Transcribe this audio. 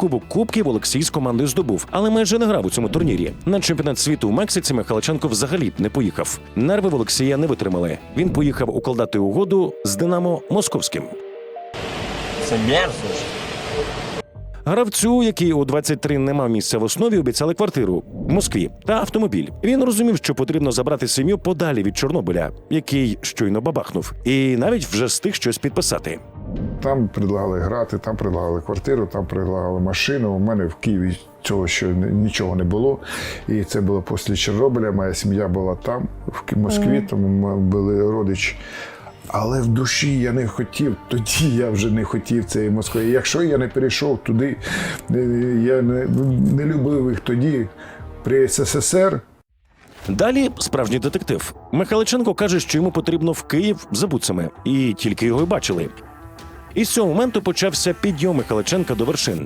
Кубок Кубків Олексій з командою здобув, але майже не грав у цьому турнірі. На чемпіонат світу у Мексиці Михайличенко взагалі не поїхав. Нерви в Олексія не витримали. Він поїхав укладати угоду з Динамо Московським. Це мерзость. Гравцю, який у 23 не мав місця в основі, обіцяли квартиру в Москві та автомобіль. Він розумів, що потрібно забрати сім'ю подалі від Чорнобиля, який щойно бабахнув, і навіть вже встиг щось підписати. Там предлагали грати, там предлагали квартиру, там предлагали машину. У мене в Києві цього ще нічого не було. І це було після Чорнобиля. Моя сім'я була там, в Москві, тому ми були родичі. Але в душі я не хотів, тоді я вже не хотів цієї Москви. Якщо я не перейшов туди, е, я не, не любив їх тоді при СССР. Далі справжній детектив. Михайличенко каже, що йому потрібно в Київ за буцами, і тільки його й бачили. І з цього моменту почався підйом Михайличенка до вершин.